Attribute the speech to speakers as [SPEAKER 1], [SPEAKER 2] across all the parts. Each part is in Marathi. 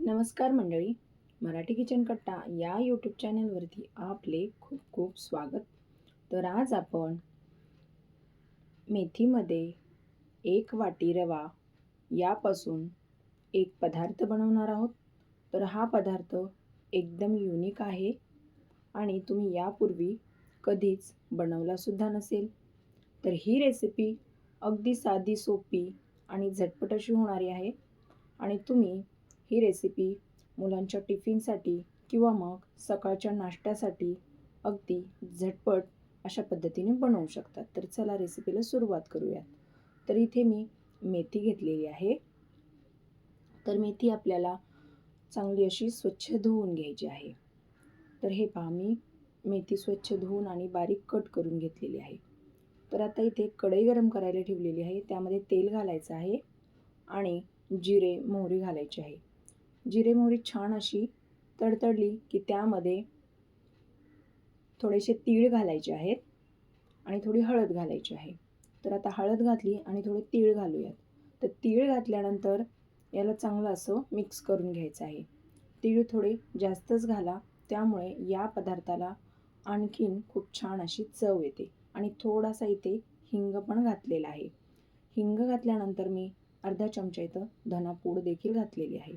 [SPEAKER 1] नमस्कार मंडळी मराठी किचन कट्टा या यूट्यूब चॅनलवरती आपले खूप खूप स्वागत. तर आज आपण मेथीमध्ये एक वाटी रवा यापासून एक पदार्थ बनवणार आहोत. तर हा पदार्थ एकदम युनिक आहे आणि तुम्ही यापूर्वी कधीच बनवलासुद्धा नसेल. तर ही रेसिपी अगदी साधी सोपी आणि झटपट अशी होणारी आहे. आणि तुम्ही ही रेसिपी मुलांच्या टिफिनसाठी किंवा मग सकाळच्या नाश्त्यासाठी अगदी झटपट अशा पद्धतीने बनवू शकतात. तर चला रेसिपीला सुरुवात करूयात. तर इथे मी मेथी घेतलेली आहे. तर मेथी आपल्याला चांगली अशी स्वच्छ धुवून घ्यायची आहे. तर हे पहा मी मेथी स्वच्छ धुवून आणि बारीक कट करून घेतलेली आहे. तर आता इथे कढई गरम करायला ठेवलेली आहे. त्यामध्ये तेल घालायचं आहे आणि जिरे मोहरी घालायची आहे. जिरे मोहरी छान अशी तडतडली की त्यामध्ये थोडेसे तीळ घालायचे आहेत आणि थोडी हळद घालायची आहे. तर आता हळद घातली आणि थोडे तीळ घालूयात. तर तीळ घातल्यानंतर याला चांगलं असं मिक्स करून घ्यायचं आहे. तीळ थोडे जास्तच घाला त्यामुळे या पदार्थाला आणखीन खूप छान अशी चव येते आणि थोडासा इथे हिंग पण घातलेला आहे. हिंग घातल्यानंतर मी अर्धा चमचा इथं धनापूड देखील घातलेली आहे.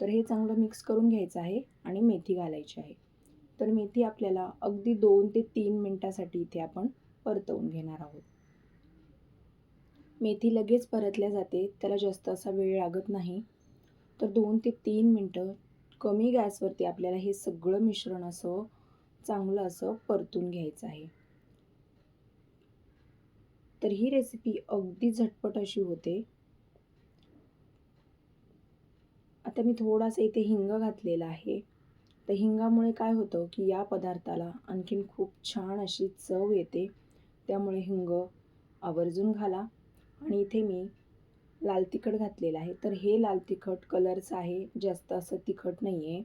[SPEAKER 1] तर हे चांगलं मिक्स करून घ्यायचं आहे आणि मेथी घालायची आहे. तर मेथी आपल्याला अगदी दोन ते तीन मिनटासाठी इथे आपण परतवून घेणार आहोत. मेथी लगेच परतल्या जाते त्याला जास्त असा वेळ लागत नाही. तर दोन ते तीन मिनटं कमी गॅसवरती आपल्याला हे सगळं मिश्रण असं चांगलं असं परतून घ्यायचं आहे. तर ही रेसिपी अगदी झटपट अशी होते. आता मी थोडासा इथे हिंग घातलेला आहे. तर हिंगामुळे काय होतं की या पदार्थाला आणखीन खूप छान अशी चव येते. त्यामुळे हिंग आवर्जून घाला. आणि इथे मी लाल तिखट घातलेलं आहे. तर हे लाल तिखट कलरचं आहे. जास्त असं तिखट नाही आहे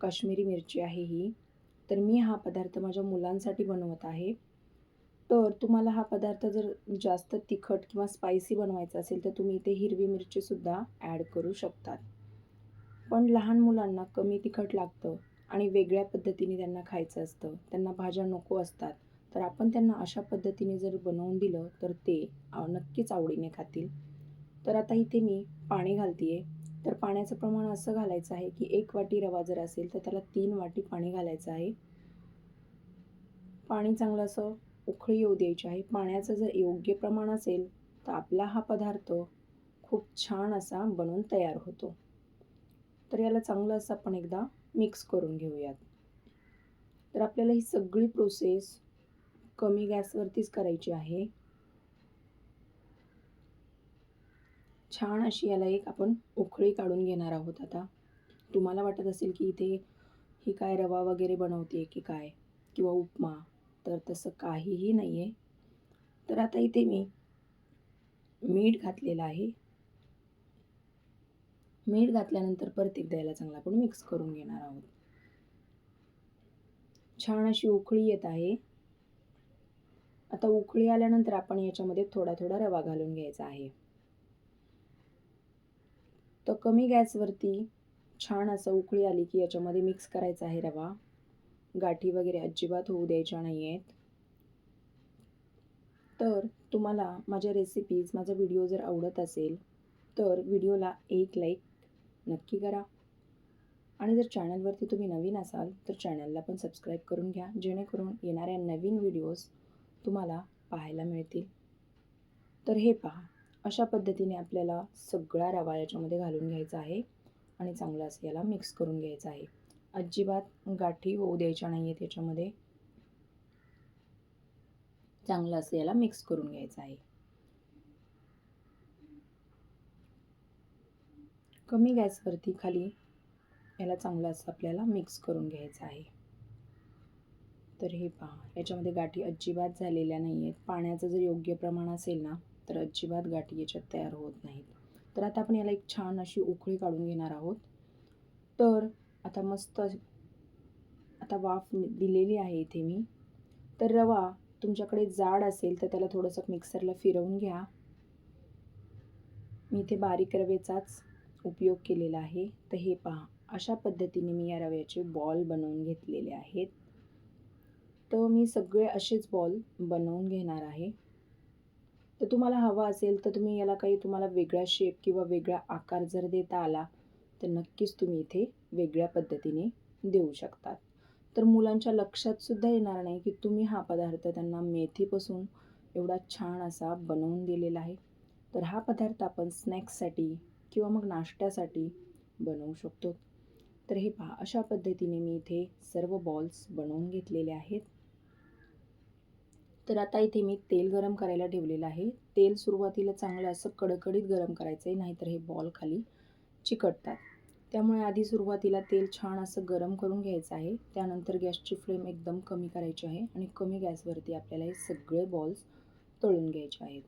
[SPEAKER 1] काश्मीरी मिरची आहे ही. तर मी हा पदार्थ माझ्या मुलांसाठी बनवत आहे. तर तुम्हाला हा पदार्थ जर जास्त तिखट किंवा स्पायसी बनवायचा असेल तर तुम्ही इथे हिरवी मिरचीसुद्धा ॲड करू शकतात. पण लहान मुलांना कमी तिखट लागतं आणि वेगळ्या पद्धतीने त्यांना खायचं असतं. त्यांना भाज्या नको असतात. तर आपण त्यांना अशा पद्धतीने जर बनवून दिलं तर ते नक्कीच आवडीने खातील. तर आता इथे मी पाणी घालते आहे तर पाण्याचं प्रमाण असं घालायचं आहे की एक वाटी रवा जर असेल तर त्याला तीन वाटी पाणी घालायचं आहे. पाणी चांगलं असं उखळी येऊ द्यायची आहे. पाण्याचं जर योग्य प्रमाण असेल तर आपला हा पदार्थ खूप छान असा बनवून तयार होतो. तर याला चांगलं असं आपण एकदा मिक्स करून घेऊयात. तर आपल्याला ही सगळी प्रोसेस कमी गॅसवरतीच करायची आहे. छान अशी याला एक आपण उखळी काढून घेणार आहोत आता. तुम्हाला वाटत असेल की इथे ही काय रवा वगैरे बनवते की काय? किंवा उपमा? तर तसं काहीही नाही आहे तर आता इथे मी मीठ घातलेलं आहे. मीठ घातल्यानंतर परत एकदा याला चांगला आपण मिक्स करून घेणार आहोत. छान अशी उकळी येत आहे. आता उकळी आल्यानंतर आपण याच्यामध्ये थोडा थोडा रवा घालून घ्यायचा आहे. तर कमी गॅसवरती छान असं उकळी आली की याच्यामध्ये मिक्स करायचा आहे रवा. गाठी वगैरे अजिबात होऊ द्यायच्या नाही आहेत तर तुम्हाला माझ्या रेसिपीज माझा व्हिडिओ जर आवडत असेल तर व्हिडिओला एक लाईक नक्की करा. आणि जर चॅनलवरती तुम्ही नवीन असाल तर चॅनलला पण सबस्क्राईब करून घ्या जेणेकरून येणाऱ्या नवीन व्हिडिओज तुम्हाला पाहायला मिळतील. तर हे पहा अशा पद्धतीने आपल्याला सगळा रवा याच्यामध्ये घालून घ्यायचा आहे आणि चांगलं असं याला मिक्स करून घ्यायचं आहे. अजिबात गाठी होऊ द्यायच्या नाही आहेत याच्यामध्ये. चांगलं असं याला मिक्स करून घ्यायचं आहे. कमी गॅसवरती खाली याला चांगलं असं आपल्याला मिक्स करून घ्यायचं आहे. तर हे पहा याच्यामध्ये गाठी अजिबात झालेल्या नाही आहेत पाण्याचं जर योग्य प्रमाण असेल ना तर अजिबात गाठी याच्यात तयार होत नाहीत. तर आता आपण याला एक छान अशी उकळी काढून घेणार आहोत. तर आता मस्त आता वाफ दिलेली आहे इथे मी. तर रवा तुमच्याकडे जाड असेल तर त्याला थोडंसं मिक्सरला फिरवून घ्या. मी इथे बारीक रवेचाच उपयोग केलेला आहे. तर हे पहा अशा पद्धतीने मी या रव्याचे बॉल बनवून घेतलेले आहेत. तर मी सगळे असेच बॉल बनवून घेणार आहे. तर तुम्हाला हवा असेल तर तुम्ही याला काही तुम्हाला वेगळा शेप किंवा वेगळा आकार जर देता आला तर नक्कीच तुम्ही इथे वेगळ्या पद्धतीने देऊ शकतात तर मुलांच्या लक्षात सुद्धा येणार नाही की तुम्ही हा पदार्थ त्यांना मेथीपासून एवढा छान असा बनवून दिलेला आहे. तर हा पदार्थ आपण स्नॅक्ससाठी किंवा मग नाश्त्यासाठी बनवू शकतो. तर हे पहा अशा पद्धतीने मी इथे सर्व बॉल्स बनवून घेतलेले आहेत. तर आता इथे मी तेल गरम करायला ठेवलेलं आहे. तेल सुरुवातीला चांगलं असं कडकडीत गरम करायचं आहे नाहीतर हे बॉल खाली चिकटतात. त्यामुळे आधी सुरुवातीला तेल छान असं गरम करून घ्यायचं आहे. त्यानंतर गॅसची फ्लेम एकदम कमी करायची आहे आणि कमी गॅसवरती आपल्याला हे सगळे बॉल्स तळून घ्यायचे आहेत.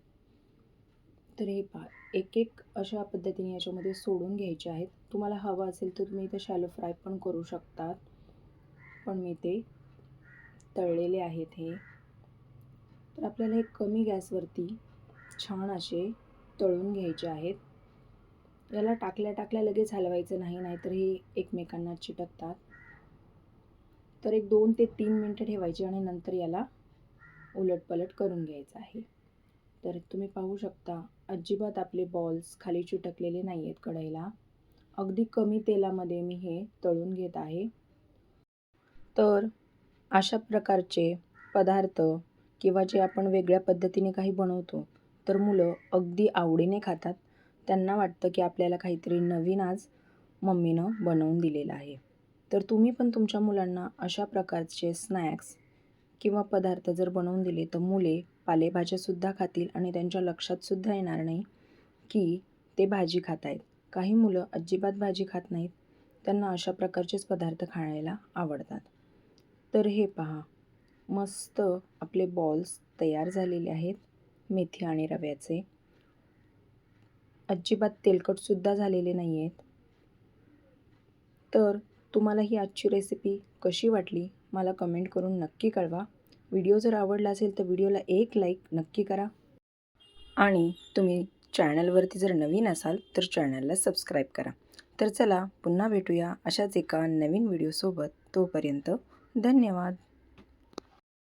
[SPEAKER 1] तर हे पहा एक एक अशा पद्धतीने याच्यामध्ये सोडून घ्यायचे आहेत. तुम्हाला हवं असेल तर तुम्ही इथे शॅलो फ्राय पण करू शकतात. पण मी ते तळलेले आहेत हे. तर आपल्याला हे कमी गॅसवरती छान असे तळून घ्यायचे आहेत. याला टाकल्या टाकल्या लगेच हलवायचं नाही नाहीतर हे एकमेकांना चिटकतात. तर एक दोन ते तीन मिनटं ठेवायची आणि नंतर याला उलटपलट करून घ्यायचं आहे. तर तुम्ही पाहू शकता अजिबात आपले बॉल्स खाली चिटकलेले नाही आहेत कढईला. अगदी कमी तेलामध्ये मी हे तळून घेत आहे. तर अशा प्रकारचे पदार्थ किंवा जे आपण वेगळ्या पद्धतीने काही बनवतो तर मुलं अगदी आवडीने खातात. त्यांना वाटतं की आपल्याला काहीतरी नवीन आज मम्मीनं बनवून दिलेलं आहे. तर तुम्ही पण तुमच्या मुलांना अशा प्रकारचे स्नॅक्स किंवा पदार्थ जर बनवून दिले तर मुले पालेभाज्यासुद्धा खातील आणि त्यांच्या लक्षातसुद्धा येणार नाही की ते भाजी खात आहेत. काही मुलं अजिबात भाजी खात नाहीत. त्यांना अशा प्रकारचेच पदार्थ खायला आवडतात. तर हे पहा. मस्त आपले बॉल्स तयार झालेले आहेत मेथी आणि रव्याचे. अजिबात तेलकटसुद्धा झालेले नाही आहेत तर तुम्हाला ही आजची रेसिपी कशी वाटली? मला कमेंट करून नक्की कळवा. व्हिडिओ जर आवडला असेल तर व्हिडिओला एक लाईक नक्की करा. आणि तुम्ही चॅनलवरती जर नवीन असाल तर चॅनलला सबस्क्राईब करा. तर चला पुन्हा भेटूया अशाच एका नवीन व्हिडिओसोबत. तोपर्यंत धन्यवाद.